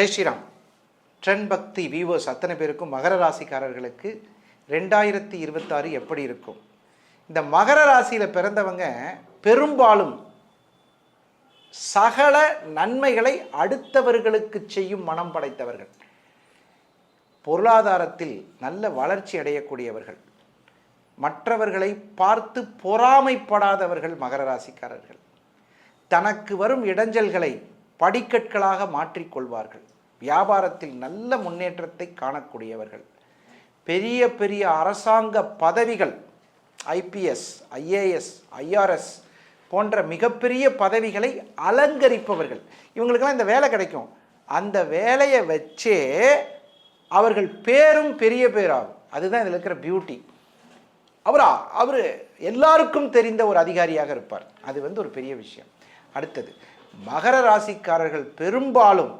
Jai Shriram trend Bhakti viewers அத்தனை பேருக்கும் மகர ராசிக்காரர்களுக்கு ரெண்டாயிரத்தி இருபத்தாறு எப்படி இருக்கும்? இந்த மகர ராசியில் பிறந்தவங்க பெரும்பாலும் சகல நன்மைகளை அடுத்தவர்களுக்கு செய்யும் மனம் படைத்தவர்கள். பொருளாதாரத்தில் நல்ல வளர்ச்சி அடையக்கூடியவர்கள். மற்றவர்களை பார்த்து பொறாமைப்படாதவர்கள் மகர ராசிக்காரர்கள். தனக்கு வரும் இடைஞ்சல்களை படிக்கற்களாக மாற்றிக்கொள்வார்கள். வியாபாரத்தில் நல்ல முன்னேற்றத்தை காணக்கூடியவர்கள். பெரிய பெரிய அரசாங்க பதவிகள் ஐபிஎஸ் ஐஏஎஸ் ஐஆர்எஸ் போன்ற மிகப்பெரிய பதவிகளை அலங்கரிப்பவர்கள். இவங்களுக்கெல்லாம் இந்த வேலை கிடைக்கும். அந்த வேலையை வச்சே அவர்கள் பேரும் பெரிய பேராகும். அதுதான் இதில் இருக்கிற பியூட்டி அவரா அவர் எல்லாருக்கும் தெரிந்த ஒரு அதிகாரியாக இருப்பார். அது வந்து ஒரு பெரிய விஷயம். அடுத்தது மகர ராசிக்காரர்கள் பெரும்பாலும்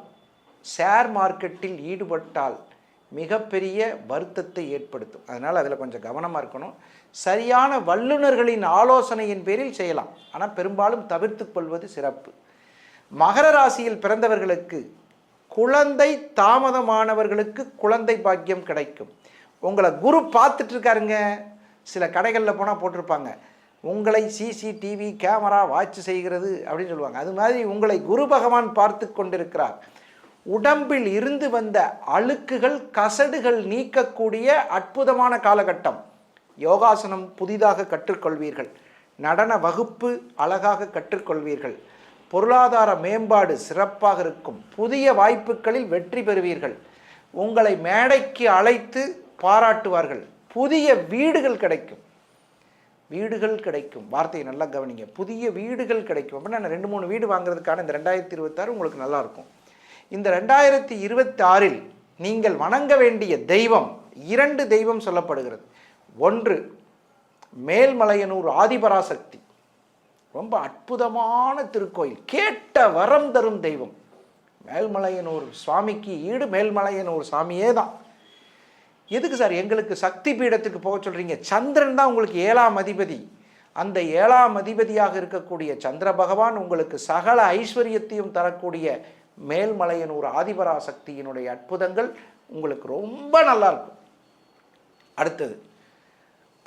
ஷேர் மார்க்கெட்டில் ஈடுபட்டால் மிகப்பெரிய வருத்தத்தை ஏற்படுத்தும். அதனால் அதில் கொஞ்சம் கவனமாக இருக்கணும். சரியான வல்லுநர்களின் ஆலோசனையின் பேரில் செய்யலாம். ஆனால் பெரும்பாலும் தவிர்த்து கொள்வது சிறப்பு. மகர ராசியில் பிறந்தவர்களுக்கு குழந்தை தாமதமானவர்களுக்கு குழந்தை பாக்கியம் கிடைக்கும். உங்களை குரு பார்த்துட்ருக்காருங்க சில கடைகளில் போனால் போட்டிருப்பாங்க. உங்களை சிசிடிவி கேமரா வாட்ச் செய்கிறது அப்படின்னு சொல்லுவாங்க. அது மாதிரி உங்களை குரு பகவான் பார்த்து கொண்டிருக்கிறார். உடம்பில் இருந்து வந்த அழுக்குகள் கசடுகள் நீக்கக்கூடிய அற்புதமான காலகட்டம். யோகாசனம் புதிதாக கற்றுக்கொள்வீர்கள். நடன வகுப்பு அழகாக கற்றுக்கொள்வீர்கள். பொருளாதார மேம்பாடு சிறப்பாக இருக்கும். புதிய வாய்ப்புகளில் வெற்றி பெறுவீர்கள். உங்களை மேடைக்கு அழைத்து பாராட்டுவார்கள். புதிய வீடுகள் கிடைக்கும். வீடுகள் கிடைக்கும். வார்த்தையை நல்லா கவனிங்க. புதிய வீடுகள் கிடைக்கும். அப்படின்னா நான் ரெண்டு மூணு வீடு வாங்குறதுக்கான இந்த ரெண்டாயிரத்தி இருபத்தாறு உங்களுக்கு நல்லாயிருக்கும் இந்த ரெண்டாயிரத்தி இருபத்தி ஆறில் நீங்கள் வணங்க வேண்டிய தெய்வம் இரண்டு தெய்வம் சொல்லப்படுகிறது. ஒன்று மேல்மலையனூர் ஆதிபராசக்தி. ரொம்ப அற்புதமான திருக்கோயில். கேட்ட வரம் தரும் தெய்வம். மேல்மலையனூர் சுவாமிக்கு ஈடு மேல்மலையனூர் சாமியே தான் எதுக்கு சார் எங்களுக்கு சக்தி பீடத்துக்கு போக சொல்கிறீங்க சந்திரன் தான் உங்களுக்கு ஏழாம் அதிபதி. அந்த ஏழாம் அதிபதியாக இருக்கக்கூடிய சந்திர பகவான் உங்களுக்கு சகல ஐஸ்வர்யத்தையும் தரக்கூடிய மேல்மலையனூர் ஆதிபராசக்தியினுடைய அற்புதங்கள் உங்களுக்கு ரொம்ப நல்லா இருக்கும். அடுத்தது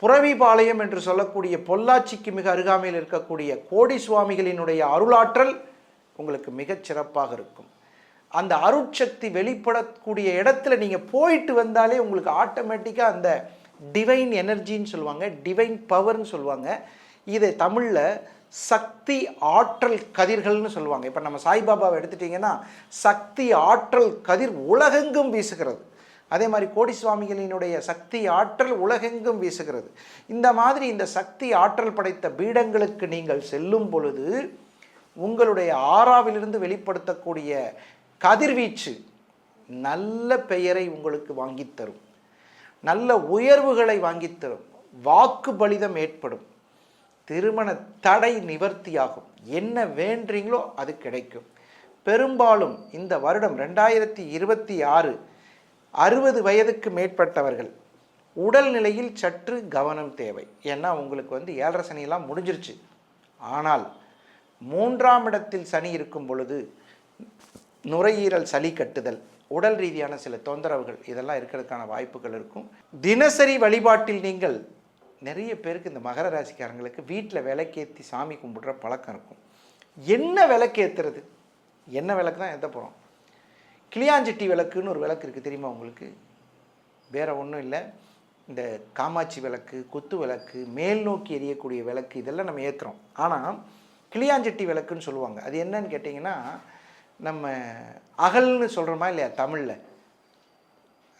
புறவிபாளையம் என்று சொல்லக்கூடிய பொள்ளாச்சிக்கு மிக அருகாமையில் இருக்கக்கூடிய கோடி சுவாமிகளினுடைய அருளாற்றல் உங்களுக்கு மிகச் சிறப்பாக இருக்கும். அந்த அருட்சக்தி வெளிப்படக்கூடிய இடத்துல நீங்கள் போயிட்டு வந்தாலே உங்களுக்கு ஆட்டோமேட்டிக்காக அந்த டிவைன் எனர்ஜின்னு சொல்லுவாங்க டிவைன் பவர்னு சொல்லுவாங்க. இதை தமிழில் சக்தி ஆற்றல் கதிர்கள்னு சொல்லுவாங்க. இப்போ நம்ம சாய்பாபாவை எடுத்துட்டிங்கன்னா சக்தி ஆற்றல் கதிர் உலகெங்கும் வீசுகிறது. அதே மாதிரி கோடி சுவாமிகளினுடைய சக்தி ஆற்றல் உலகெங்கும் வீசுகிறது. இந்த மாதிரி இந்த சக்தி ஆற்றல் படைத்த பீடங்களுக்கு நீங்கள் செல்லும் பொழுது உங்களுடைய ஆறாவிலிருந்து வெளிப்படுத்தக்கூடிய கதிர்வீச்சு நல்ல பெயரை உங்களுக்கு வாங்கித்தரும். நல்ல உயர்வுகளை வாங்கித் தரும் வாக்கு பலிதம் ஏற்படும். திருமண தடை நிவர்த்தியாகும். என்ன வேண்டீங்களோ அது கிடைக்கும். பெரும்பாலும் இந்த வருடம் ரெண்டாயிரத்தி இருபத்தி ஆறு அறுபது வயதுக்கு மேற்பட்டவர்கள் உடல்நிலையில் சற்று கவனம் தேவை. ஏன்னா உங்களுக்கு வந்து ஏழரை சனியெல்லாம் முடிஞ்சிருச்சு. ஆனால் மூன்றாம் இடத்தில் சனி இருக்கும் பொழுது நுரையீரல் சளி கட்டுதல் உடல் ரீதியான சில தொந்தரவுகள் இதெல்லாம் இருக்கிறதுக்கான வாய்ப்புகள் இருக்கும். தினசரி வழிபாட்டில் நீங்கள் நிறைய பேருக்கு இந்த மகர ராசிக்காரங்களுக்கு வீட்டில் விளக்கேற்றி சாமி கும்பிடுற பழக்கம் இருக்கும். என்ன விளக்கேற்றுறது என்ன விளக்கு தான் ஏற்ற போகிறோம் கிளியாஞ்சட்டி விளக்குன்னு ஒரு விளக்கு இருக்குது தெரியுமா உங்களுக்கு? வேறு ஒன்றும் இல்லை. இந்த காமாட்சி விளக்கு குத்து விளக்கு மேல் நோக்கி எரியக்கூடிய விளக்கு இதெல்லாம் நம்ம ஏற்றுறோம் ஆனால் கிளியாஞ்சட்டி விளக்குன்னு சொல்லுவாங்க. அது என்னன்னு கேட்டிங்கன்னா நம்ம அகல்னு சொல்கிறோமா இல்லையா தமிழில்?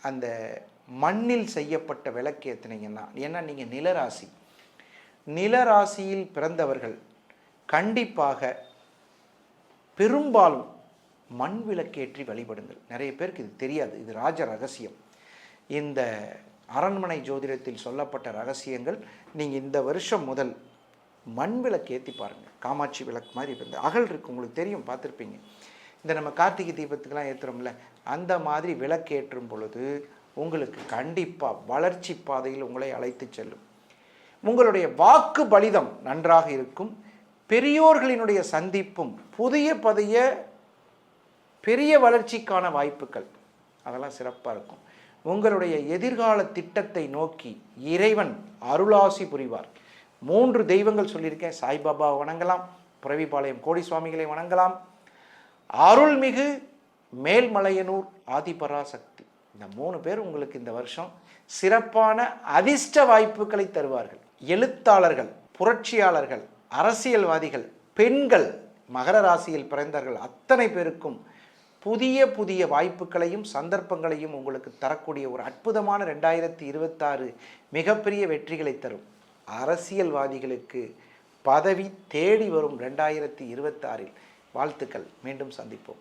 அந்த மண்ணில் செய்யப்பட்ட விளக்கு ஏற்றுனீங்கன்னா ஏன்னா நீங்கள் நிலராசி. நிலராசியில் பிறந்தவர்கள் கண்டிப்பாக பெரும்பாலும் மண் விளக்கேற்றி வழிபடுங்கள். நிறைய பேருக்கு இது தெரியாது. இது ராஜ ரகசியம். இந்த அரண்மனை ஜோதிடத்தில் சொல்லப்பட்ட ரகசியங்கள் நீங்கள் இந்த வருஷம் முதல் மண் விளக்கு ஏற்றி பாருங்கள் காமாட்சி விளக்கு மாதிரி இந்த அகல் இருக்குது உங்களுக்கு தெரியும். பார்த்துருப்பீங்க. இந்த நம்ம கார்த்திகை தீபத்துக்கெல்லாம் ஏற்றுறோம்ல அந்த மாதிரி விளக்கேற்றும் பொழுது உங்களுக்கு கண்டிப்பாக வளர்ச்சி பாதையில் உங்களை அழைத்து செல்லும். உங்களுடைய வாக்கு பலிதம் நன்றாக இருக்கும். பெரியோர்களினுடைய சந்திப்பும் புதிய பதிய பெரிய வளர்ச்சிக்கான வாய்ப்புகள். அதெல்லாம் சிறப்பாக இருக்கும். உங்களுடைய எதிர்கால திட்டத்தை நோக்கி இறைவன் அருளாசி புரிவார். மூன்று தெய்வங்கள் சொல்லியிருக்கேன். சாய்பாபாவை வணங்கலாம். புறவிபாளையம் கோடி சுவாமிகளை வணங்கலாம். அருள்மிகு மேல்மலையனூர் ஆதிபராசக்தி. இந்த மூணு பேர் உங்களுக்கு இந்த வருஷம் சிறப்பான அதிர்ஷ்ட வாய்ப்புகளை தருவார்கள். எழுத்தாளர்கள் புரட்சியாளர்கள் அரசியல்வாதிகள் பெண்கள் மகர ராசியில் பிறந்தவர்கள் அத்தனை பேருக்கும் புதிய புதிய வாய்ப்புகளையும் சந்தர்ப்பங்களையும் உங்களுக்கு தரக்கூடிய ஒரு அற்புதமான ரெண்டாயிரத்தி இருபத்தாறு மிகப்பெரிய வெற்றிகளை தரும். அரசியல்வாதிகளுக்கு பதவி தேடி வரும் ரெண்டாயிரத்தி இருபத்தாறில். வாழ்த்துக்கள். மீண்டும் சந்திப்போம்.